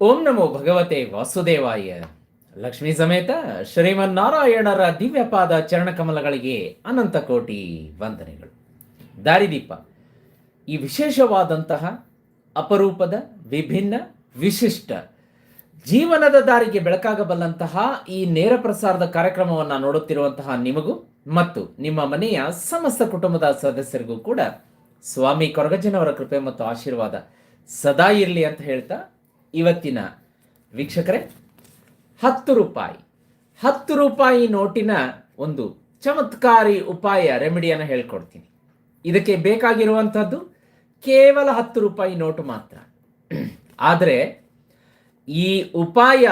ಓಂ ನಮೋ ಭಗವತೆ ವಾಸುದೇವಾಯ. ಲಕ್ಷ್ಮೀ ಸಮೇತ ಶ್ರೀಮನ್ನಾರಾಯಣರ ದಿವ್ಯಪಾದ ಚರಣಕಮಲಗಳಿಗೆ ಅನಂತ ಕೋಟಿ ವಂದನೆಗಳು. ದಾರಿದೀಪ, ಈ ವಿಶೇಷವಾದಂತಹ ಅಪರೂಪದ ವಿಭಿನ್ನ ವಿಶಿಷ್ಟ ಜೀವನದ ದಾರಿಗೆ ಬೆಳಕಾಗಬಲ್ಲಂತಹ ಈ ನೇರ ಪ್ರಸಾರದ ಕಾರ್ಯಕ್ರಮವನ್ನು ನೋಡುತ್ತಿರುವಂತಹ ನಿಮಗೂ ಮತ್ತು ನಿಮ್ಮ ಮನೆಯ ಸಮಸ್ತ ಕುಟುಂಬದ ಸದಸ್ಯರಿಗೂ ಕೂಡ ಸ್ವಾಮಿ ಕೊರಗಜ್ಜನವರ ಕೃಪೆ ಮತ್ತು ಆಶೀರ್ವಾದ ಸದಾ ಇರಲಿ ಅಂತ ಹೇಳ್ತಾ ಇವತ್ತಿನ ವೀಕ್ಷಕರೇ, ಹತ್ತು ರೂಪಾಯಿ. ಹತ್ತು ರೂಪಾಯಿ ನೋಟಿನ ಒಂದು ಚಮತ್ಕಾರಿ ಉಪಾಯ ರೆಮಿಡಿಯನ್ನು ಹೇಳ್ಕೊಡ್ತೀನಿ. ಇದಕ್ಕೆ ಬೇಕಾಗಿರುವಂಥದ್ದು ಕೇವಲ ಹತ್ತು ರೂಪಾಯಿ ನೋಟು ಮಾತ್ರ. ಆದರೆ ಈ ಉಪಾಯ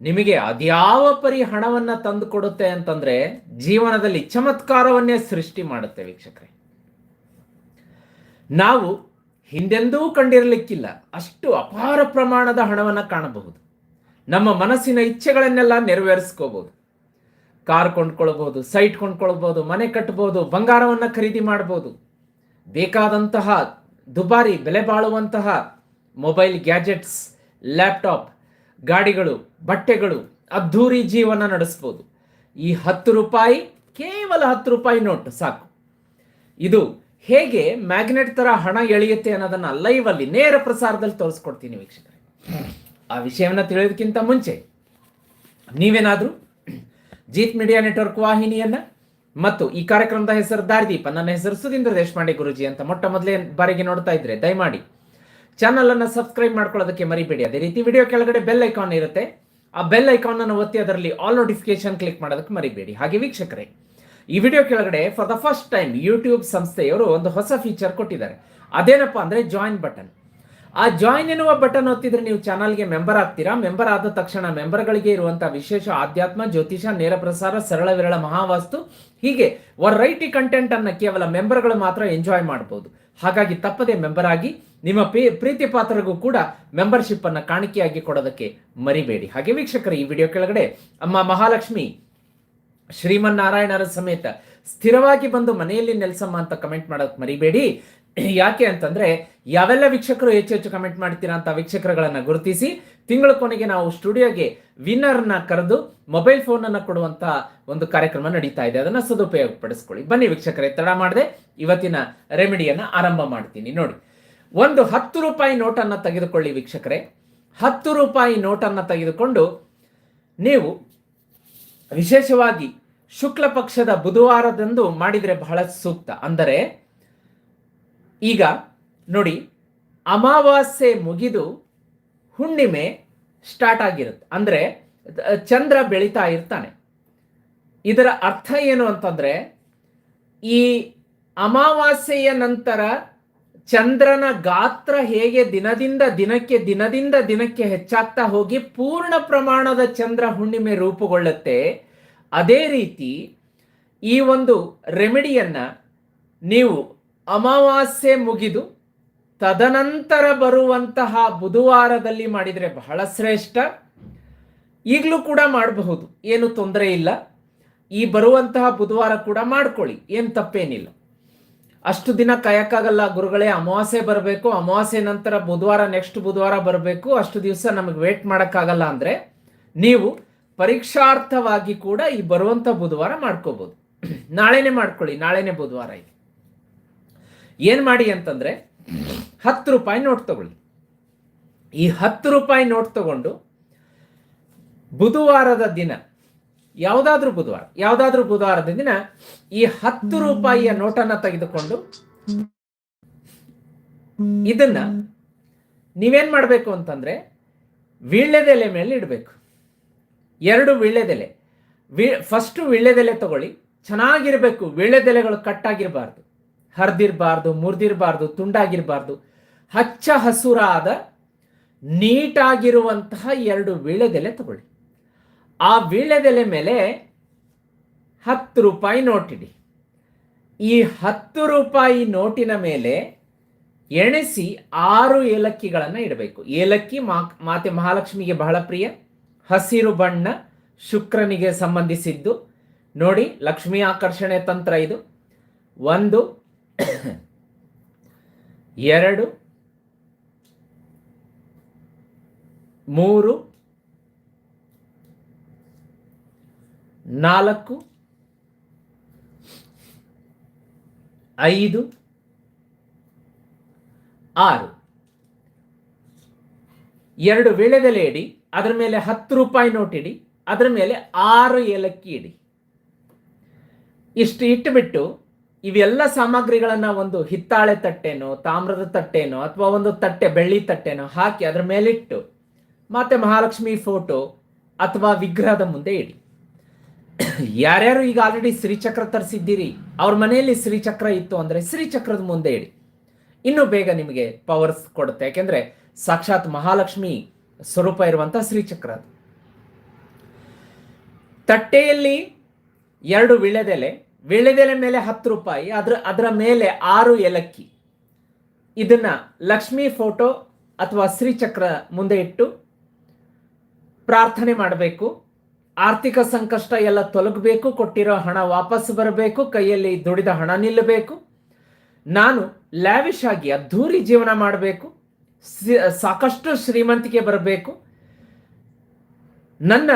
ನಿಮಗೆ ಅದ್ಯಾವ ಪರಿ ಹಣವನ್ನು ತಂದು ಕೊಡುತ್ತೆ ಅಂತಂದರೆ ಜೀವನದಲ್ಲಿ ಚಮತ್ಕಾರವನ್ನೇ ಸೃಷ್ಟಿ ಮಾಡುತ್ತೆ ವೀಕ್ಷಕರೇ. ನಾವು ಹಿಂದೆಂದೂ ಕಂಡಿರಲಿಕ್ಕಿಲ್ಲ. ಅಷ್ಟು ಅಪಾರ ಪ್ರಮಾಣದ ಹಣವನ್ನು ಕಾಣಬಹುದು. ನಮ್ಮ ಮನಸ್ಸಿನ ಇಚ್ಛೆಗಳನ್ನೆಲ್ಲ ನೆರವೇರಿಸ್ಕೋಬಹುದು. ಕಾರ್ ಕೊಂಡ್ಕೊಳ್ಬಹುದು, ಸೈಟ್ ಕೊಂಡ್ಕೊಳ್ಬಹುದು, ಮನೆ ಕಟ್ಟಬಹುದು ಬಂಗಾರವನ್ನು ಖರೀದಿ ಮಾಡಬಹುದು. ಬೇಕಾದಂತಹ ದುಬಾರಿ ಬೆಲೆ ಬಾಳುವಂತಹ ಮೊಬೈಲ್ ಗ್ಯಾಜೆಟ್ಸ್, ಲ್ಯಾಪ್ಟಾಪ್, ಗಾಡಿಗಳು, ಬಟ್ಟೆಗಳು ಅದ್ಧೂರಿ ಜೀವನ ನಡೆಸ್ಬೋದು. ಈ ಹತ್ತು ರೂಪಾಯಿ ಕೇವಲ ಹತ್ತು ರೂಪಾಯಿ ನೋಟು ಸಾಕು. ಇದು ಹೇಗೆ ಮ್ಯಾಗ್ನೆಟ್ ತರ ಹಣ ಎಳೆಯುತ್ತೆ ಅನ್ನೋದನ್ನ ಲೈವ್ ಅಲ್ಲಿ ನೇರ ಪ್ರಸಾರದಲ್ಲಿ ತೋರಿಸ್ಕೊಡ್ತೀನಿ ವೀಕ್ಷಕರೇ. ಆ ವಿಷಯವನ್ನ ತಿಳಿಯೋದಕ್ಕಿಂತ ಮುಂಚೆ ನೀವೇನಾದರೂ ಜೀತ್ ಮೀಡಿಯಾ ನೆಟ್ವರ್ಕ್ ವಾಹಿನಿಯನ್ನ ಮತ್ತು ಈ ಕಾರ್ಯಕ್ರಮದ ಹೆಸರು ದಾರಿದೀಪ, ನನ್ನ ಹೆಸರು ಸುಧೀಂದ್ರ ದೇಶಪಾಂಡೆ ಗುರುಜಿ ಅಂತ ಮೊಟ್ಟ ಮೊದಲೇ ಬಾರಿಗೆ ನೋಡ್ತಾ ಇದ್ರೆ ದಯಮಾಡಿ ಚಾನಲ್ ಅನ್ನ ಸಬ್ಸ್ಕ್ರೈಬ್ ಮಾಡ್ಕೊಳ್ಳೋದಕ್ಕೆ ಮರಿಬೇಡಿ. ಅದೇ ರೀತಿ ವಿಡಿಯೋ ಕೆಳಗಡೆ ಬೆಲ್ ಐಕಾನ್ ಇರುತ್ತೆ. ಆ ಬೆಲ್ ಐಕಾನ್ ಅನ್ನು ಒತ್ತಿ ಅದರಲ್ಲಿ ಆಲ್ ನೋಟಿಫಿಕೇಶನ್ ಕ್ಲಿಕ್ ಮಾಡೋದಕ್ಕೆ ಮರಿಬೇಡಿ. ಹಾಗೆ ವೀಕ್ಷಕರೇ ಈ ವಿಡಿಯೋ ಕೆಳಗಡೆ for the first time YouTube ಸಂಸ್ಥೆಯವರು ಒಂದು ಹೊಸ ಫೀಚರ್ ಕೊಟ್ಟಿದ್ದಾರೆ. ಅದೇನಪ್ಪ ಅಂದ್ರೆ ಜಾಯಿನ್ ಬಟನ್ ಆ ಜಾಯಿನ್ ಎನ್ನುವ ಬಟನ್ ಒತ್ತಿದ್ರೆ ನೀವು ಚಾನಲ್ಗೆ ಮೆಂಬರ್ ಆಗ್ತೀರಾ? ಮೆಂಬರ್ ಆದ ತಕ್ಷಣ ಮೆಂಬರ್ಗಳಿಗೆ ಇರುವಂತಹ ವಿಶೇಷ ಆಧ್ಯಾತ್ಮ, ಜ್ಯೋತಿಷ, ನೇರ ಪ್ರಸಾರ, ಸರಳ ವಿರಳ ಮಹಾವಾಸ್ತು, ಹೀಗೆ ವರೈಟಿ ಕಂಟೆಂಟ್ ಅನ್ನ ಕೇವಲ ಮೆಂಬರ್ಗಳು ಮಾತ್ರ ಎಂಜಾಯ್ ಮಾಡಬಹುದು ಹಾಗಾಗಿ ತಪ್ಪದೆ ಮೆಂಬರ್ ಆಗಿ ನಿಮ್ಮ ಪ್ರೀತಿ ಪಾತ್ರರಿಗೂ ಕೂಡ ಮೆಂಬರ್ಶಿಪ್ ಅನ್ನ ಕಾಣಿಕೆಯಾಗಿ ಕೊಡೋದಕ್ಕೆ ಮರಿಬೇಡಿ. ಹಾಗೆ ವೀಕ್ಷಕರು, ಈ ವಿಡಿಯೋ ಕೆಳಗಡೆ ಅಮ್ಮ ಮಹಾಲಕ್ಷ್ಮಿ ಶ್ರೀಮನ್ನಾರಾಯಣರ ಸಮೇತ ಸ್ಥಿರವಾಗಿ ಬಂದು ಮನೆಯಲ್ಲಿ ನೆಲೆಸಮ್ಮ ಅಂತ ಕಮೆಂಟ್ ಮಾಡೋಕೆ ಮರಿಬೇಡಿ. ಯಾಕೆ ಅಂತಂದ್ರೆ ಯಾವೆಲ್ಲ ವೀಕ್ಷಕರು ಹೆಚ್ಚು ಹೆಚ್ಚು ಕಮೆಂಟ್ ಮಾಡ್ತೀರಾ ಅಂತ ವೀಕ್ಷಕರುಗಳನ್ನ ಗುರುತಿಸಿ ತಿಂಗಳ ಕೊನೆಗೆ ನಾವು ಸ್ಟುಡಿಯೋಗೆ ವಿನ್ನರ್ನ ಕರೆದು ಮೊಬೈಲ್ ಫೋನ್ ಅನ್ನ ಕೊಡುವಂತ ಒಂದು ಕಾರ್ಯಕ್ರಮ ನಡೀತಾ ಇದೆ. ಅದನ್ನ ಸದುಪಯೋಗ ಪಡಿಸ್ಕೊಳ್ಳಿ ಬನ್ನಿ ವೀಕ್ಷಕರೇ, ತಡ ಮಾಡದೆ ಇವತ್ತಿನ ರೆಮಿಡಿಯನ್ನ ಆರಂಭ ಮಾಡ್ತೀನಿ. ನೋಡಿ, ಒಂದು ಹತ್ತು ರೂಪಾಯಿ ನೋಟನ್ನು ತೆಗೆದುಕೊಳ್ಳಿ ವೀಕ್ಷಕರೇ. ಹತ್ತು ರೂಪಾಯಿ ನೋಟನ್ನು ತೆಗೆದುಕೊಂಡು ನೀವು ವಿಶೇಷವಾಗಿ ಶುಕ್ಲ ಪಕ್ಷದ ಬುಧವಾರದಂದು ಮಾಡಿದರೆ ಬಹಳ ಸೂಕ್ತ. ಅಂದರೆ, ಈಗ ನೋಡಿ, ಅಮಾವಾಸ್ಯೆ ಮುಗಿದು ಹುಣ್ಣಿಮೆ ಸ್ಟಾರ್ಟ್ ಆಗಿರುತ್ತೆ. ಅಂದರೆ, ಚಂದ್ರ ಬೆಳೀತಾ ಇರ್ತಾನೆ. ಇದರ ಅರ್ಥ ಏನು ಅಂತಂದರೆ, ಈ ಅಮಾವಾಸ್ಯೆಯ ನಂತರ ಚಂದ್ರನ ಗಾತ್ರ ಹೇಗೆ ದಿನದಿಂದ ದಿನಕ್ಕೆ ದಿನದಿಂದ ದಿನಕ್ಕೆ ಹೆಚ್ಚಾಗ್ತಾ ಹೋಗಿ ಪೂರ್ಣ ಪ್ರಮಾಣದ ಚಂದ್ರ ಹುಣ್ಣಿಮೆ ರೂಪುಗೊಳ್ಳುತ್ತೆ. ಅದೇ ರೀತಿ ಈ ಒಂದು ರೆಮಿಡಿಯನ್ನ ನೀವು ಅಮಾವಾಸ್ಯೆ ಮುಗಿದು ತದನಂತರ ಬರುವಂತಹ ಬುಧವಾರದಲ್ಲಿ ಮಾಡಿದರೆ ಬಹಳ ಶ್ರೇಷ್ಠ. ಈಗಲೂ ಕೂಡ ಮಾಡಬಹುದು, ಏನು ತೊಂದರೆ ಇಲ್ಲ. ಈ ಬರುವಂತಹ ಬುಧವಾರ ಕೂಡ ಮಾಡ್ಕೊಳ್ಳಿ, ಏನು ತಪ್ಪೇನಿಲ್ಲ. ಅಷ್ಟು ದಿನ ಕಾಯಕ್ಕಾಗಲ್ಲ ಗುರುಗಳೇ, ಅಮಾವಾಸ್ಯೆ ಬರಬೇಕು, ಅಮಾವಾಸ್ಯೆ ನಂತರ ಬುಧವಾರ ನೆಕ್ಸ್ಟ್ ಬುಧವಾರ ಬರಬೇಕು, ಅಷ್ಟು ದಿವಸ ನಮಗೆ ವೇಟ್ ಮಾಡೋಕ್ಕಾಗಲ್ಲ ಅಂದರೆ ನೀವು ಪರೀಕ್ಷಾರ್ಥವಾಗಿ ಕೂಡ ಈ ಬರುವಂಥ ಬುಧವಾರ ಮಾಡ್ಕೋಬೋದು. ನಾಳೆನೇ ಮಾಡ್ಕೊಳ್ಳಿ, ನಾಳೆನೇ ಬುಧವಾರ ಇದೆ ಏನು ಮಾಡಿ ಅಂತಂದರೆ, ಹತ್ತು ರೂಪಾಯಿ ನೋಟ್ ತಗೊಳ್ಳಿ. ಈ ಹತ್ತು ರೂಪಾಯಿ ನೋಟ್ ತಗೊಂಡು ಬುಧವಾರದ ದಿನ ಯಾವುದಾದ್ರೂ ಬುಧವಾರ, ಯಾವುದಾದ್ರೂ ಬುಧವಾರದ ದಿನ ಈ ಹತ್ತು ರೂಪಾಯಿಯ ನೋಟನ್ನ ತೆಗೆದುಕೊಂಡು ಇದನ್ನ ನೀವೇನ್ ಮಾಡಬೇಕು ಅಂತಂದ್ರೆ ವೀಳ್ಯದೆಲೆ ಮೇಲೆ ಇಡಬೇಕು. ಎರಡು ವೀಳ್ಯದೆಲೆ ವಿ ಫಸ್ಟು ವೀಳ್ಯದೆಲೆ ತಗೊಳ್ಳಿ. ಚೆನ್ನಾಗಿರ್ಬೇಕು. ವೀಳ್ಯದೆಲೆಗಳು ಕಟ್ಟಾಗಿರಬಾರ್ದು. ಹರಿದಿರಬಾರ್ದು, ಮುರಿದಿರಬಾರ್ದು, ತುಂಡಾಗಿರಬಾರ್ದು. ಹಚ್ಚ ಹಸುರಾದ ನೀಟಾಗಿರುವಂತಹ ಎರಡು ವೀಳ್ಯದೆಲೆ ತಗೊಳ್ಳಿ. ಆ ವೀಳ್ಯದೆಲೆ ಮೇಲೆ ಹತ್ತು ರೂಪಾಯಿ ನೋಟಿಡಿ. ಈ ಹತ್ತು ರೂಪಾಯಿ ನೋಟಿನ ಮೇಲೆ ಎಣಿಸಿ ಆರು ಏಲಕ್ಕಿಗಳನ್ನು ಇಡಬೇಕು. ಏಲಕ್ಕಿ ಮಾ, ಮಾತೆ ಮಹಾಲಕ್ಷ್ಮಿಗೆ ಬಹಳ ಪ್ರಿಯ. ಹಸಿರು ಬಣ್ಣ ಶುಕ್ರನಿಗೆ ಸಂಬಂಧಿಸಿದ್ದು. ನೋಡಿ, ಲಕ್ಷ್ಮಿ ಆಕರ್ಷಣೆ ತಂತ್ರ ಇದು. ಒಂದು, ಎರಡು, ಮೂರು ನಾಲ್ಕು, ಐದು, ಆರು. ಎರಡು ವೀಳ್ಯದೆಲೆ ಇಡಿ, ಅದರ ಮೇಲೆ ಹತ್ತು ರೂಪಾಯಿ ನೋಟ್ ಇಡಿ, ಅದರ ಮೇಲೆ ಆರು ಏಲಕ್ಕಿ ಇಡಿ. ಇಷ್ಟು ಇಟ್ಟುಬಿಟ್ಟು ಇವೆಲ್ಲ ಸಾಮಗ್ರಿಗಳನ್ನ ಒಂದು ಹಿತ್ತಾಳೆ ತಟ್ಟೆನೋ, ತಾಮ್ರದ ತಟ್ಟೆನೋ, ಅಥವಾ ಒಂದು ತಟ್ಟೆ, ಬೆಳ್ಳಿ ತಟ್ಟೆನೋ ಹಾಕಿ ಅದರ ಮೇಲಿಟ್ಟು ಮತ್ತೆ ಮಹಾಲಕ್ಷ್ಮಿ ಫೋಟೋ ಅಥವಾ ವಿಗ್ರಹದ ಮುಂದೆ ಇಡಿ. ಯಾರ್ಯಾರು ಈಗ ಆಲ್ರೆಡಿ ಶ್ರೀಚಕ್ರ ತರಿಸಿದ್ದೀರಿ, ಅವ್ರ ಮನೆಯಲ್ಲಿ ಶ್ರೀಚಕ್ರ ಇತ್ತು ಅಂದರೆ ಶ್ರೀಚಕ್ರದ ಮುಂದೆ ಇಡಿ. ಇನ್ನೂ ಬೇಗ ನಿಮಗೆ ಪವರ್ಸ್ ಕೊಡುತ್ತೆ. ಯಾಕೆಂದ್ರೆ ಸಾಕ್ಷಾತ್ ಮಹಾಲಕ್ಷ್ಮಿ ಸ್ವರೂಪ ಇರುವಂತ ಶ್ರೀಚಕ್ರ ಅದು. ತಟ್ಟೆಯಲ್ಲಿ ಎರಡು ವಿಳೆದೆಲೆ ವಿಳೆದೆಲೆ ಮೇಲೆ ಹತ್ತು ರೂಪಾಯಿ, ಅದ್ರ, ಅದರ ಮೇಲೆ ಆರು ಏಲಕ್ಕಿ. ಇದನ್ನ ಲಕ್ಷ್ಮಿ ಫೋಟೋ ಅಥವಾ ಶ್ರೀಚಕ್ರ ಮುಂದೆ ಇಟ್ಟು ಪ್ರಾರ್ಥನೆ ಮಾಡಬೇಕು. ಆರ್ಥಿಕ ಸಂಕಷ್ಟ ಎಲ್ಲ ತೊಲಗಬೇಕು, ಕೊಟ್ಟಿರೋ ಹಣ ವಾಪಸ್ ಬರಬೇಕು, ಕೈಯಲ್ಲಿ ದುಡಿದ ಹಣ ನಿಲ್ಲಬೇಕು. ನಾನು ಲ್ಯಾವಿಶ್ ಆಗಿ ಅದ್ಧೂರಿ ಜೀವನ ಮಾಡಬೇಕು. ಸಾಕಷ್ಟು ಶ್ರೀಮಂತಿಕೆ ಬರಬೇಕು. ನನ್ನ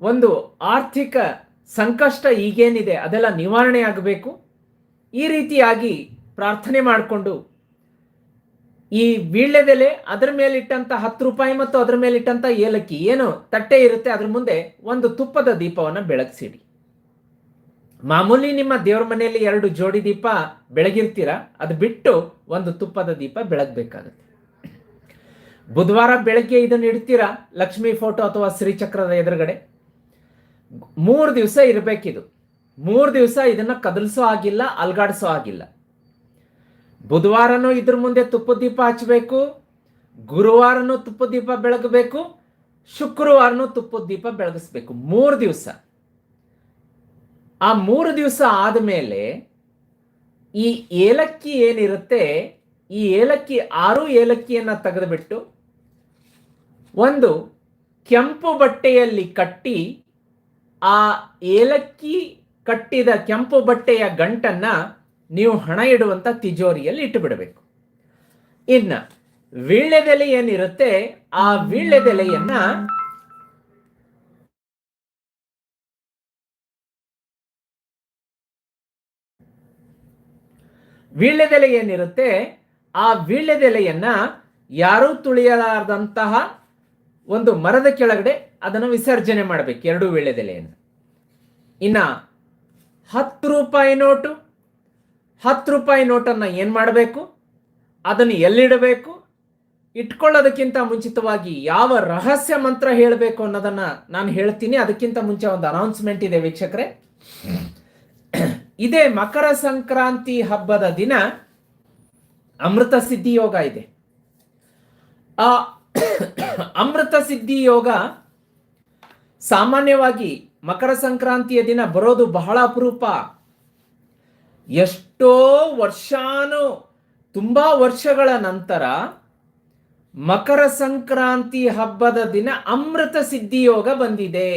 ಒಂದು ಆರ್ಥಿಕ ಸಂಕಷ್ಟ ಈಗೇನಿದೆ ಅದೆಲ್ಲ ನಿವಾರಣೆ ಆಗಬೇಕು. ಈ ರೀತಿಯಾಗಿ ಪ್ರಾರ್ಥನೆ ಮಾಡಿಕೊಂಡು ಈ ವೀಳ್ಯದೆಲೆ ಅದರ ಮೇಲಿಟ್ಟಂತ ಹತ್ತು ರೂಪಾಯಿ ಮತ್ತು ಅದರ ಮೇಲಿಟ್ಟಂತ ಏಲಕ್ಕಿ ಏನು ತಟ್ಟೆ ಇರುತ್ತೆ, ಅದ್ರ ಮುಂದೆ ಒಂದು ತುಪ್ಪದ ದೀಪವನ್ನು ಬೆಳಗಿಸಿಡಿ. ಮಾಮೂಲಿ ನಿಮ್ಮ ದೇವ್ರ ಮನೆಯಲ್ಲಿ ಎರಡು ಜೋಡಿ ದೀಪ ಬೆಳಗಿರ್ತೀರ, ಅದು ಬಿಟ್ಟು ಒಂದು ತುಪ್ಪದ ದೀಪ ಬೆಳಗ್ಬೇಕಾಗತ್ತೆ. ಬುಧವಾರ ಬೆಳಗ್ಗೆ ಇದನ್ನ ಇಡ್ತೀರಾ, ಲಕ್ಷ್ಮಿ ಫೋಟೋ ಅಥವಾ ಶ್ರೀಚಕ್ರದ ಎದುರುಗಡೆ? ಮೂರು ದಿವಸ ಇರಬೇಕಿದು. ಮೂರು ದಿವಸ ಇದನ್ನ ಕದಲಿಸೋ ಆಗಿಲ್ಲ, ಅಲ್ಗಾಡಿಸೋ ಆಗಿಲ್ಲ. ಬುಧವಾರನೂ ಇದ್ರ ಮುಂದೆ ತುಪ್ಪ ದೀಪ ಹಚ್ಚಬೇಕು, ಗುರುವಾರನೂ ತುಪ್ಪ ದೀಪ ಬೆಳಗಬೇಕು, ಶುಕ್ರವಾರನೂ ತುಪ್ಪದ ದೀಪ ಬೆಳಗಿಸ್ಬೇಕು. ಮೂರು ದಿವಸ. ಆ ಮೂರು ದಿವಸ ಆದಮೇಲೆ ಈ ಏಲಕ್ಕಿ ಏನಿರುತ್ತೆ, ಈ ಏಲಕ್ಕಿ ಆರು ಏಲಕ್ಕಿಯನ್ನು ತೆಗೆದುಬಿಟ್ಟು ಒಂದು ಕೆಂಪು ಬಟ್ಟೆಯಲ್ಲಿ ಕಟ್ಟಿ, ಆ ಏಲಕ್ಕಿ ಕಟ್ಟಿದ ಕೆಂಪು ಬಟ್ಟೆಯ ಗಂಟನ್ನ ನೀವು ಹಣ ಇಡುವಂತ ತಿಜೋರಿಯಲ್ಲಿ ಇಟ್ಟು ಬಿಡಬೇಕು ಇನ್ನ ವೀಳ್ಯದೆಲೆ ಏನಿರುತ್ತೆ ಆ ವೀಳ್ಯದೆಲೆಯನ್ನ ವೀಳ್ಯದೆಲೆ ಏನಿರುತ್ತೆ ಆ ವೀಳ್ಯದೆಲೆಯನ್ನ ಯಾರೂ ತುಳಿಯಲಾರದಂತಹ ಒಂದು ಮರದ ಕೆಳಗಡೆ ಅದನ್ನು ವಿಸರ್ಜನೆ ಮಾಡಬೇಕು ಎರಡು ವೀಳ್ಯದೆಲೆಯನ್ನು ಇನ್ನ ಹತ್ತು ರೂಪಾಯಿ ನೋಟು ಹತ್ತು ರೂಪಾಯಿ ನೋಟನ್ನು ಏನು ಮಾಡಬೇಕು? ಅದನ್ನು ಎಲ್ಲಿಡಬೇಕು? ಇಟ್ಕೊಳ್ಳೋದಕ್ಕಿಂತ ಮುಂಚಿತವಾಗಿ ಯಾವ ರಹಸ್ಯ ಮಂತ್ರ ಹೇಳಬೇಕು ಅನ್ನೋದನ್ನು ನಾನು ಹೇಳ್ತೀನಿ. ಅದಕ್ಕಿಂತ ಮುಂಚೆ ಒಂದು ಅನೌನ್ಸ್ಮೆಂಟ್ ಇದೆ ವೀಕ್ಷಕರೆ. ಇದೇ ಮಕರ ಸಂಕ್ರಾಂತಿ ಹಬ್ಬದ ದಿನ ಅಮೃತ ಸಿದ್ಧಿ ಯೋಗ ಇದೆ. ಆ ಅಮೃತ ಸಿದ್ಧಿ ಯೋಗ ಸಾಮಾನ್ಯವಾಗಿ ಮಕರ ಸಂಕ್ರಾಂತಿಯ ದಿನ ಬರೋದು ಬಹಳ ಅಪರೂಪ. ಎಷ್ಟೋ ವರ್ಷಾನು, ತುಂಬಾ ವರ್ಷಗಳ ನಂತರ ಮಕರ ಸಂಕ್ರಾಂತಿ ಹಬ್ಬದ ದಿನ ಅಮೃತ ಸಿದ್ಧಿ ಯೋಗ ಬಂದಿದೆ.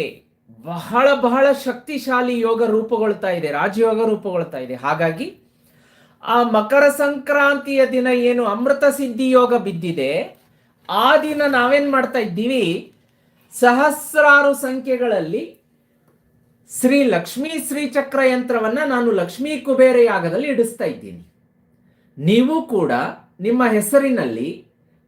ಬಹಳ ಬಹಳ ಶಕ್ತಿಶಾಲಿ ಯೋಗ ರೂಪುಗೊಳ್ತಾ ಇದೆ, ರಾಜಯೋಗ ರೂಪುಗೊಳ್ತಾ ಇದೆ. ಹಾಗಾಗಿ ಆ ಮಕರ ಸಂಕ್ರಾಂತಿಯ ದಿನ ಏನು ಅಮೃತ ಸಿದ್ಧಿ ಯೋಗ ಬಿದ್ದಿದೆ, ಆ ದಿನ ನಾವೇನ್ ಮಾಡ್ತಾ ಇದ್ದೀವಿ? ಸಹಸ್ರಾರು ಸಂಖ್ಯೆಗಳಲ್ಲಿ ಶ್ರೀ ಲಕ್ಷ್ಮೀ ಶ್ರೀಚಕ್ರ ಯಂತ್ರವನ್ನ ನಾನು ಲಕ್ಷ್ಮೀ ಕುಬೇರ ಯಾಗದಲ್ಲಿ ಇಡಿಸ್ತಾ ಇದ್ದೀನಿ. ನೀವು ಕೂಡ ನಿಮ್ಮ ಹೆಸರಿನಲ್ಲಿ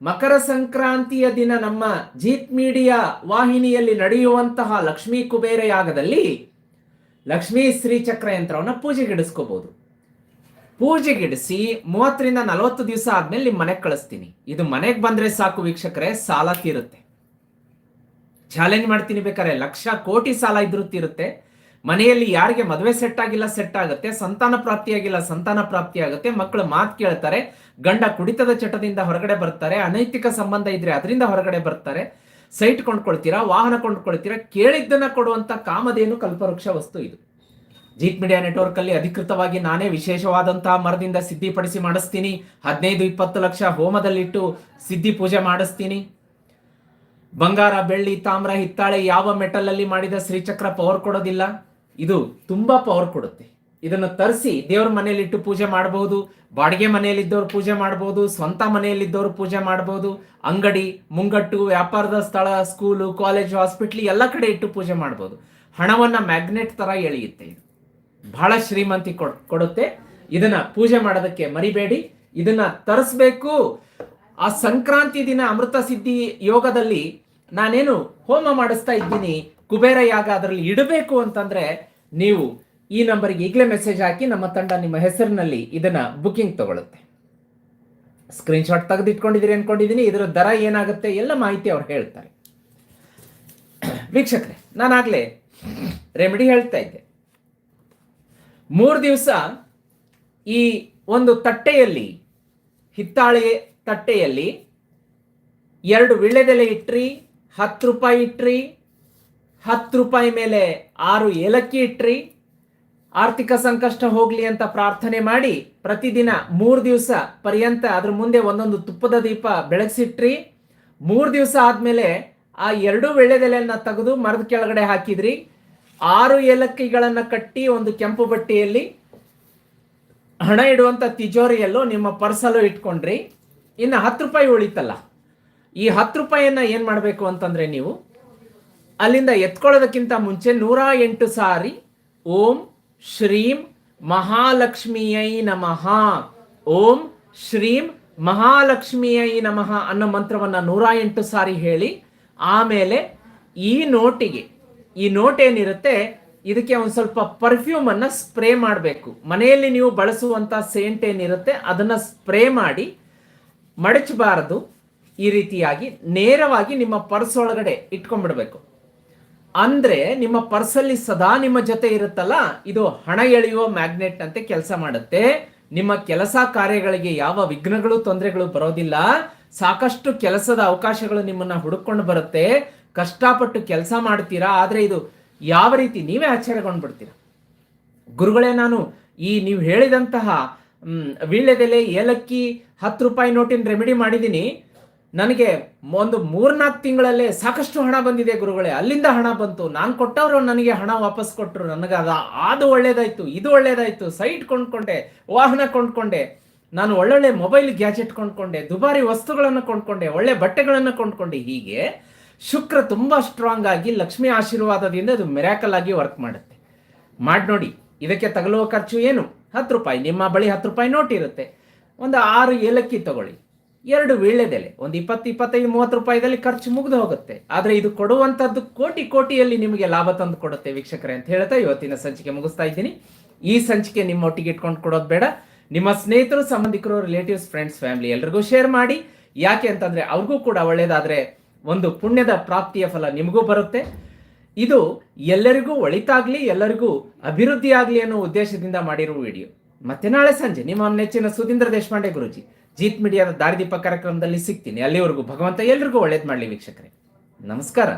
ಮಕರ ಸಂಕ್ರಾಂತಿಯ ದಿನ ನಮ್ಮ ಜೀತ್ ಮೀಡಿಯಾ ವಾಹಿನಿಯಲ್ಲಿ ನಡೆಯುವಂತಹ ಲಕ್ಷ್ಮೀ ಕುಬೇರ ಯಾಗದಲ್ಲಿ ಲಕ್ಷ್ಮೀ ಶ್ರೀಚಕ್ರ ಯಂತ್ರವನ್ನ ಪೂಜೆಗಿಡಿಸ್ಕೋಬಹುದು ಪೂಜೆಗಿಡಿಸಿ ಮೂವತ್ತರಿಂದ ನಲವತ್ತು ದಿವಸ ಆದ್ಮೇಲೆ ನಿಮ್ಮ ಮನೆಗೆ ಕಳಿಸ್ತೀನಿ. ಇದು ಮನೆಗೆ ಬಂದ್ರೆ ಸಾಕು ವೀಕ್ಷಕರೇ, ಸಾಲ ತೀರುತ್ತೆ. ಚಾಲೆಂಜ್ ಮಾಡ್ತೀನಿ ಬೇಕಾದ್ರೆ ಲಕ್ಷ ಕೋಟಿ ಸಾಲ ಇದ್ರೂ ತೀರುತ್ತೆ. ಮನೆಯಲ್ಲಿ ಯಾರಿಗೆ ಮದುವೆ ಸೆಟ್ ಆಗಿಲ್ಲ ಸೆಟ್ ಆಗುತ್ತೆ, ಸಂತಾನ ಪ್ರಾಪ್ತಿಯಾಗಿಲ್ಲ ಸಂತಾನ ಪ್ರಾಪ್ತಿ ಆಗುತ್ತೆ ಮಕ್ಕಳು ಮಾತು ಕೇಳ್ತಾರೆ, ಗಂಡ ಕುಡಿತದ ಚಟದಿಂದ ಹೊರಗಡೆ ಬರ್ತಾರೆ, ಅನೈತಿಕ ಸಂಬಂಧ ಇದ್ರೆ ಅದರಿಂದ ಹೊರಗಡೆ ಬರ್ತಾರೆ ಸೈಟ್ ಕೊಂಡ್ಕೊಳ್ತೀರಾ, ವಾಹನ ಕೊಂಡ್ಕೊಳ್ತೀರಾ, ಕೇಳಿದ್ದನ್ನ ಕೊಡುವಂತ ಕಾಮಧೇನು ಕಲ್ಪವೃಕ್ಷ ವಸ್ತು ಇದು. ಜೀತ್ ಮೀಡಿಯಾ ನೆಟ್ವರ್ಕ್ ಅಲ್ಲಿ ಅಧಿಕೃತವಾಗಿ ನಾನೇ ವಿಶೇಷವಾದಂತಹ ಮರದಿಂದ ಸಿದ್ಧಿಪಡಿಸಿ ಮಾಡಿಸ್ತೀನಿ. ಹದಿನೈದು, ಇಪ್ಪತ್ತು ಲಕ್ಷ ಹೋಮದಲ್ಲಿಟ್ಟು ಸಿದ್ಧಿ ಪೂಜೆ ಮಾಡಿಸ್ತೀನಿ. ಬಂಗಾರ, ಬೆಳ್ಳಿ, ತಾಮ್ರ, ಹಿತ್ತಾಳೆ ಯಾವ ಮೆಟಲ್ ಅಲ್ಲಿ ಮಾಡಿದ ಶ್ರೀಚಕ್ರ ಪವರ್ ಕೊಡೋದಿಲ್ಲ. ಇದು ತುಂಬಾ ಪವರ್ ಕೊಡುತ್ತೆ. ಇದನ್ನು ತರಿಸಿ ದೇವ್ರ ಮನೆಯಲ್ಲಿಟ್ಟು ಪೂಜೆ ಮಾಡಬಹುದು ಬಾಡಿಗೆ ಮನೆಯಲ್ಲಿದ್ದವ್ರು ಪೂಜೆ ಮಾಡಬಹುದು ಸ್ವಂತ ಮನೆಯಲ್ಲಿದ್ದವರು ಪೂಜೆ ಮಾಡಬಹುದು ಅಂಗಡಿ, ಮುಂಗಟ್ಟು, ವ್ಯಾಪಾರದ ಸ್ಥಳ ಸ್ಕೂಲು ಕಾಲೇಜು ಹಾಸ್ಪಿಟ್ಲ್ ಎಲ್ಲ ಕಡೆ ಇಟ್ಟು ಪೂಜೆ ಮಾಡಬಹುದು ಹಣವನ್ನ ಮ್ಯಾಗ್ನೆಟ್ ತರ ಎಳೆಯುತ್ತೆ ಇದು. ಬಹಳ ಶ್ರೀಮಂತಿ ಕೊಡ್- ಕೊಡುತ್ತೆ. ಇದನ್ನ ಪೂಜೆ ಮಾಡೋದಕ್ಕೆ ಮರಿಬೇಡಿ. ಇದನ್ನ ತರಿಸ್ಬೇಕು. ಆ ಸಂಕ್ರಾಂತಿ ದಿನ ಅಮೃತ ಸಿದ್ಧಿ ಯೋಗದಲ್ಲಿ ನಾನೇನು ಹೋಮ ಮಾಡಿಸ್ತಾ ಇದ್ದೀನಿ ಕುಬೇರ ಯಾಗ ಅದರಲ್ಲಿ ಇಡಬೇಕು ಅಂತಂದ್ರೆ ನೀವು ಈ ನಂಬರ್ಗೆ ಈಗಲೇ ಮೆಸೇಜ್ ಹಾಕಿ ನಮ್ಮ ತಂಡ ನಿಮ್ಮ ಹೆಸರಿನಲ್ಲಿ ಇದನ್ನ ಬುಕಿಂಗ್ ತಗೊಳುತ್ತೆ. ಸ್ಕ್ರೀನ್ಶಾಟ್ ತೆಗೆದಿಟ್ಕೊಂಡಿದ್ದೀರಿ ಅನ್ಕೊಂಡಿದ್ದೀನಿ ಇದರ ದರ ಏನಾಗುತ್ತೆ ಎಲ್ಲ ಮಾಹಿತಿ ಅವ್ರು ಹೇಳ್ತಾರೆ. ವೀಕ್ಷಕರೇ ನಾನಾಗಲೇ ರೆಮಿಡಿ ಹೇಳ್ತಾ ಇದ್ದೆ. ಮೂರು ದಿವಸ ಈ ಒಂದು ತಟ್ಟೆಯಲ್ಲಿ, ಹಿತ್ತಾಳೆ ತಟ್ಟೆಯಲ್ಲಿ ಎರಡು ವಿಳ್ಳೆದೆಲೆ ಇಟ್ರಿ, ಹತ್ತು ರೂಪಾಯಿ ಇಟ್ರಿ ಹತ್ತು ರೂಪಾಯಿ ಮೇಲೆ ಆರು ಏಲಕ್ಕಿ ಇಟ್ರಿ, ಆರ್ಥಿಕ ಸಂಕಷ್ಟ ಹೋಗಲಿ ಅಂತ ಪ್ರಾರ್ಥನೆ ಮಾಡಿ ಪ್ರತಿದಿನ ಮೂರು ದಿವಸ ಪರ್ಯಂತ ಅದ್ರ ಮುಂದೆ ಒಂದೊಂದು ತುಪ್ಪದ ದೀಪ ಬೆಳಗ್ಸಿಟ್ರಿ. ಮೂರು ದಿವಸ ಆದಮೇಲೆ ಆ ಎರಡು ಬೆಳೆದೆಲೆಯನ್ನ ತೆಗೆದು ಮರದ ಕೆಳಗಡೆ ಹಾಕಿದ್ರಿ. ಆರು ಏಲಕ್ಕಿಗಳನ್ನು ಕಟ್ಟಿ ಒಂದು ಕೆಂಪು ಬಟ್ಟೆಯಲ್ಲಿ ಹಣ ಇಡುವಂತ ತಿಜೋರಿಯಲ್ಲೂ ನಿಮ್ಮ ಪರ್ಸಲ್ಲೂ ಇಟ್ಕೊಂಡ್ರಿ. ಇನ್ನು ಹತ್ತು ರೂಪಾಯಿ ಉಳಿತಲ್ಲ. ಈ ಹತ್ತು ರೂಪಾಯಿಯನ್ನು ಏನು ಮಾಡಬೇಕು ಅಂತಂದ್ರೆ ನೀವು ಅಲ್ಲಿಂದ ಎತ್ಕೊಳ್ಳೋದಕ್ಕಿಂತ ಮುಂಚೆ ನೂರ ಎಂಟು ಸಾರಿ ಓಂ ಶ್ರೀಂ ಮಹಾಲಕ್ಷ್ಮಿಯೈ ನಮಃ. ಓಂ ಶ್ರೀಂ ಮಹಾಲಕ್ಷ್ಮಿಯೈ ನಮಃ ಅನ್ನೋ ಮಂತ್ರವನ್ನ ನೂರ ಎಂಟು ಸಾರಿ ಹೇಳಿ, ಆಮೇಲೆ ಈ ನೋಟಿಗೆ, ಈ ನೋಟ್ ಏನಿರುತ್ತೆ, ಇದಕ್ಕೆ ಒಂದು ಸ್ವಲ್ಪ ಪರ್ಫ್ಯೂಮ್ ಅನ್ನ ಸ್ಪ್ರೇ ಮಾಡಬೇಕು. ಮನೆಯಲ್ಲಿ ನೀವು ಬಳಸುವಂತ ಸೇಂಟ್ ಏನಿರುತ್ತೆ, ಅದನ್ನ ಸ್ಪ್ರೇ ಮಾಡಿ ಮಡಚಬಾರದು. ಈ ರೀತಿಯಾಗಿ ನೇರವಾಗಿ ನಿಮ್ಮ ಪರ್ಸ್ ಒಳಗಡೆ ಇಟ್ಕೊಂಡ್ಬಿಡ್ಬೇಕು. ಅಂದ್ರೆ ನಿಮ್ಮ ಪರ್ಸಲ್ಲಿ ಸದಾ ನಿಮ್ಮ ಜೊತೆ ಇರುತ್ತಲ್ಲ, ಇದು ಹಣ ಎಳೆಯುವ ಮ್ಯಾಗ್ನೆಟ್ ಅಂತೆ ಕೆಲಸ ಮಾಡುತ್ತೆ. ನಿಮ್ಮ ಕೆಲಸ ಕಾರ್ಯಗಳಿಗೆ ಯಾವ ವಿಘ್ನಗಳು, ತೊಂದರೆಗಳು ಬರೋದಿಲ್ಲ. ಸಾಕಷ್ಟು ಕೆಲಸದ ಅವಕಾಶಗಳು ನಿಮ್ಮನ್ನ ಹುಡುಕೊಂಡು ಬರುತ್ತೆ. ಕಷ್ಟಪಟ್ಟು ಕೆಲಸ ಮಾಡ್ತೀರಾ, ಆದ್ರೆ ಇದು ಯಾವ ರೀತಿ ನೀವೇ ಆಶ್ಚರ್ಯಗೊಂಡ್ಬಿಡ್ತೀರಾ ಗುರುಗಳೇ, ನಾನು ಈ ನೀವು ಹೇಳಿದಂತಹ ವೀಳ್ಯದೆಲೆ ಏಲಕ್ಕಿ ಹತ್ತು ರೂಪಾಯಿ ನೋಟಿನ ರೆಮಿಡಿ ಮಾಡಿದ್ದೀನಿ. ನನಗೆ ಒಂದು ಮೂರ್ನಾಲ್ಕು ತಿಂಗಳಲ್ಲೇ ಸಾಕಷ್ಟು ಹಣ ಬಂದಿದೆ ಗುರುಗಳೇ, ಅಲ್ಲಿಂದ ಹಣ ಬಂತು. ನಾನು ಕೊಟ್ಟವರು ನನಗೆ ಹಣ ವಾಪಸ್ ಕೊಟ್ಟರು ನನಗೆ ಅದ ಅದು ಒಳ್ಳೇದಾಯ್ತು, ಇದು ಒಳ್ಳೇದಾಯ್ತು. ಸೈಟ್ ಕೊಂಡ್ಕೊಂಡೆ, ವಾಹನ ಕೊಂಡ್ಕೊಂಡೆ, ನಾನು ಒಳ್ಳೊಳ್ಳೆ ಮೊಬೈಲ್ ಗ್ಯಾಜೆಟ್ ಕೊಂಡ್ಕೊಂಡೆ, ದುಬಾರಿ ವಸ್ತುಗಳನ್ನು ಕೊಂಡ್ಕೊಂಡೆ, ಒಳ್ಳೆ ಬಟ್ಟೆಗಳನ್ನು ಕೊಂಡ್ಕೊಂಡೆ. ಹೀಗೆ ಶುಕ್ರ ತುಂಬಾ ಸ್ಟ್ರಾಂಗ್ ಆಗಿ ಲಕ್ಷ್ಮಿ ಆಶೀರ್ವಾದದಿಂದ ಅದು ಮೆರಾಕಲ್ ಆಗಿ ವರ್ಕ್ ಮಾಡುತ್ತೆ. ಮಾಡಿ ನೋಡಿ, ಇದಕ್ಕೆ ತಗಲುವ ಖರ್ಚು ಏನು? ಹತ್ತು ರೂಪಾಯಿ. ನಿಮ್ಮ ಬಳಿ ಹತ್ತು ರೂಪಾಯಿ ನೋಟ್ ಇರುತ್ತೆ. ಒಂದು ಆರು ಏಲಕ್ಕಿ ತಗೊಳ್ಳಿ. ಎರಡು ವೀಳ್ಯದೆಲೆ ಒಂದು ಇಪ್ಪತ್ತು, ಇಪ್ಪತ್ತೈದು, ಮೂವತ್ತು ರೂಪಾಯಿದಲ್ಲಿ ಖರ್ಚು ಮುಗಿದು ಹೋಗುತ್ತೆ. ಆದರೆ ಇದು ಕೊಡುವಂಥದ್ದು ಕೋಟಿ ಕೋಟಿಯಲ್ಲಿ ನಿಮಗೆ ಲಾಭ ತಂದು ಕೊಡುತ್ತೆ ವೀಕ್ಷಕರೇ ಅಂತ ಹೇಳ್ತಾ ಇವತ್ತಿನ ಸಂಚಿಕೆ ಮುಗಿಸ್ತಾ ಇದ್ದೀನಿ. ಈ ಸಂಚಿಕೆ ನಿಮ್ಮ ಒಟ್ಟಿಗೆ ಇಟ್ಕೊಂಡು ಕೊಡೋದು ಬೇಡ. ನಿಮ್ಮ ಸ್ನೇಹಿತರು, ಸಂಬಂಧಿಕರು ರಿಲೇಟಿವ್ಸ್ ಫ್ರೆಂಡ್ಸ್ ಫ್ಯಾಮಿಲಿ ಎಲ್ರಿಗೂ ಶೇರ್ ಮಾಡಿ. ಯಾಕೆ ಅಂತಂದರೆ ಅವ್ರಿಗೂ ಕೂಡ ಒಳ್ಳೆಯದಾದರೆ ಒಂದು ಪುಣ್ಯದ ಪ್ರಾಪ್ತಿಯ ಫಲ ನಿಮಗೂ ಬರುತ್ತೆ. ಇದು ಎಲ್ಲರಿಗೂ ಒಳಿತಾಗಲಿ, ಎಲ್ಲರಿಗೂ ಅಭಿವೃದ್ಧಿ ಆಗಲಿ ಅನ್ನೋ ಉದ್ದೇಶದಿಂದ ಮಾಡಿರುವ ವಿಡಿಯೋ. ಮತ್ತೆ ನಾಳೆ ಸಂಜೆ ನಿಮ್ಮ ನೆಚ್ಚಿನ ಸುಧೀಂದ್ರ ದೇಶಪಾಂಡೆ ಗುರುಜಿ. ಜೀತ್ ಮೀಡಿಯಾದ ದಾರಿದೀಪ ಕಾರ್ಯಕ್ರಮದಲ್ಲಿ ಸಿಗ್ತೀನಿ. ಅಲ್ಲಿವರೆಗೂ ಭಗವಂತ ಎಲ್ರಿಗೂ ಒಳ್ಳೇದು ಮಾಡಲಿ ವೀಕ್ಷಕರೇ. ನಮಸ್ಕಾರ.